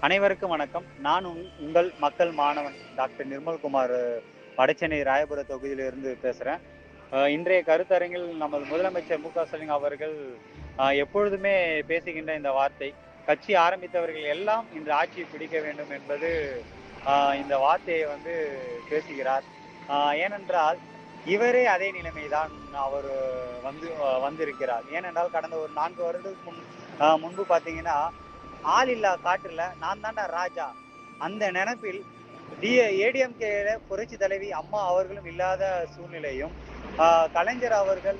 அனைவருக்கும் வணக்கம். நான் உங்- உங்கள் மக்கள் மாணவன் டாக்டர் நிர்மல்குமார் வடச்சென்னை ராயபுர தொகுதியிலிருந்து பேசுகிறேன் இன்றைய கருத்தரங்கில் நமது முதலமைச்சர் மு க ஸ்டாலின் அவர்கள் எப்பொழுதுமே பேசுகின்ற இந்த வார்த்தை கட்சி ஆரம்பித்தவர்கள் எல்லாம் இந்த ஆட்சியை பிடிக்க வேண்டும் என்பது இந்த வார்த்தையை வந்து பேசுகிறார். ஏனென்றால் இவரே அதே நிலைமைதான் அவர் வந்து வந்திருக்கிறார். ஏனென்றால் கடந்த ஒரு நான்கு வருடத்துக்கு முன் முன்பு பார்த்தீங்கன்னா ஆள் இல்லா காற்றுல நான் தாண்டா ராஜா. அந்த நினைப்பில் டி ஏடிஎம்கே புரட்சி தலைவி அம்மா அவர்களும் இல்லாத சூழ்நிலையும் கலைஞர் அவர்கள்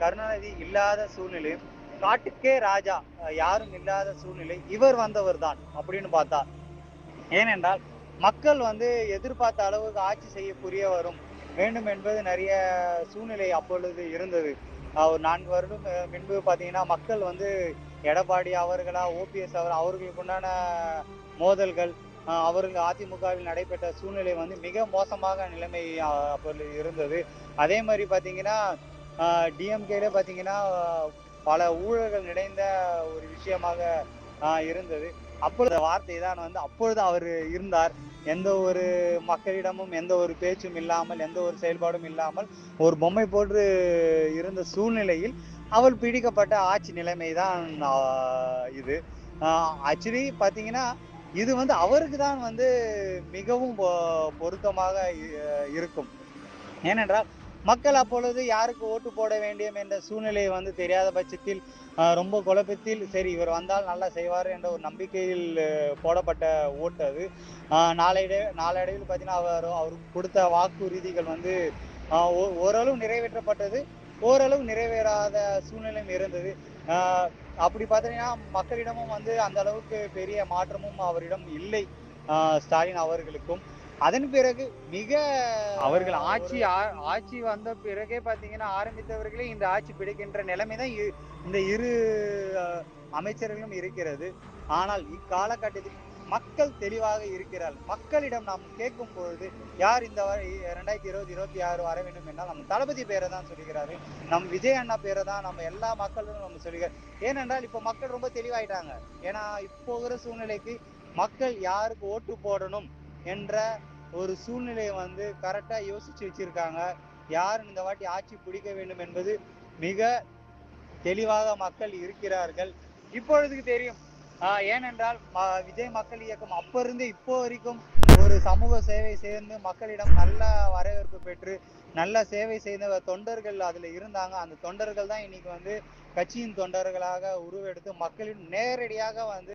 கருணாநிதி இல்லாத சூழ்நிலையும் காட்டுக்கே ராஜா யாரும் இல்லாத சூழ்நிலை இவர் வந்தவர் தான் அப்படின்னு பார்த்தா. ஏனென்றால் மக்கள் வந்து எதிர்பார்த்த அளவுக்கு ஆட்சி செய்ய புரிய வரும் வேண்டும் என்பது நிறைய சூழ்நிலை அப்பொழுது இருந்தது. ஒரு நான்கு வருடம் முன்பு பார்த்தீங்கன்னா மக்கள் வந்து எடப்பாடி அவர்களா ஓபிஎஸ் அவர் அவர்களுக்கு உண்டான மோதல்கள் அவர்கள் அதிமுகவில் நடைபெற்ற சூழ்நிலை வந்து மிக மோசமாக நிலைமை ஆஹ் இருந்தது. அதே மாதிரி பார்த்தீங்கன்னா டிஎம்கேல பார்த்தீங்கன்னா பல ஊழல்கள் நிறைந்த ஒரு விஷயமாக இருந்தது. அப்பொழுது வார்த்தை தான் வந்து அப்பொழுது அவர் இருந்தார். எந்த ஒரு மக்களிடமும் எந்த ஒரு பேச்சும் இல்லாமல் எந்த ஒரு செயல்பாடும் இல்லாமல் ஒரு பொம்மை போன்று இருந்த சூழ்நிலையில் அவள் பிடிக்கப்பட்ட ஆட்சி நிலைமை தான் இது. ஆக்சுவலி பார்த்தீங்கன்னா இது வந்து அவருக்கு தான் வந்து மிகவும் பொ- பொருத்தமாக இ- இருக்கும். ஏனென்றால் மக்கள் அப்பொழுது யாருக்கு ஓட்டு போட வேண்டும் என்ற சூழ்நிலை வந்து தெரியாத பட்சத்தில் ரொம்ப குழப்பத்தில் சரி இவர் வந்தால் நல்லா செய்வார் என்ற ஒரு நம்பிக்கையில் போடப்பட்ட ஓட்டு அது. நாளையிட நாளடைவில் பார்த்தீங்கன்னா அவர் அவருக்கு கொடுத்த வாக்குறுதிகள் வந்து ஓ- ஓரளவு நிறைவேற்றப்பட்டது. ஓரளவு நிறைவேறாத சூழ்நிலையும் இருந்தது. அப்படி பார்த்தீங்கன்னா மக்களிடமும் வந்து அந்த அளவுக்கு பெரிய மாற்றமும் அவரிடம் இல்லை ஸ்டாலின் அவர்களுக்கும். அதன் பிறகு மிக அவர்கள் ஆட்சி ஆட்சி வந்த பிறகே பாத்தீங்கன்னா ஆரம்பித்தவர்களே இந்த ஆட்சி பிடிக்கின்ற நிலைமை தான் இந்த இரு அமைச்சர்களும் இருக்கிறது. ஆனால் இக்காலகட்டத்தில் மக்கள் தெளிவாக இருக்கிறார்கள். மக்களிடம் நாம் கேட்கும் பொழுது யார் இந்த ரெண்டாயிரத்தி இருபது இருபத்தி ஆறு வர வேண்டும் என்றால் நம்ம தளபதி பேரை தான் சொல்லுகிறார்கள் நம் விஜய் அண்ணா பேரை தான் நம்ம எல்லா மக்களும் நம்ம சொல்லுகிறார் ஏனென்றால் இப்போ மக்கள் ரொம்ப தெளிவாயிட்டாங்க. ஏன்னா இப்போ இருக்கிற சூழ்நிலைக்கு மக்கள் யாருக்கு ஓட்டு போடணும் என்ற ஒரு சூழ்நிலையை வந்து கரெக்டா யோசிச்சு வச்சிருக்காங்க. யார் இந்த வாட்டி ஆட்சி பிடிக்க வேண்டும் என்பது மிக தெளிவாக மக்கள் இருக்கிறார்கள். இப்பொழுதுக்கு தெரியும் ஆஹ் ஏனென்றால் ம- விஜய் மக்கள் இயக்கம் அப்போ இருந்து இப்போ வரைக்கும் ஒரு சமூக சேவை சேர்ந்து மக்களிடம் நல்ல வரவேற்பு பெற்று நல்ல சேவை செய்த தொண்டர்கள் அதில் இருந்தாங்க. அந்த தொண்டர்கள் தான் இன்னைக்கு வந்து கட்சியின் தொண்டர்களாக உருவெடுத்து மக்களின் நேரடியாக வந்து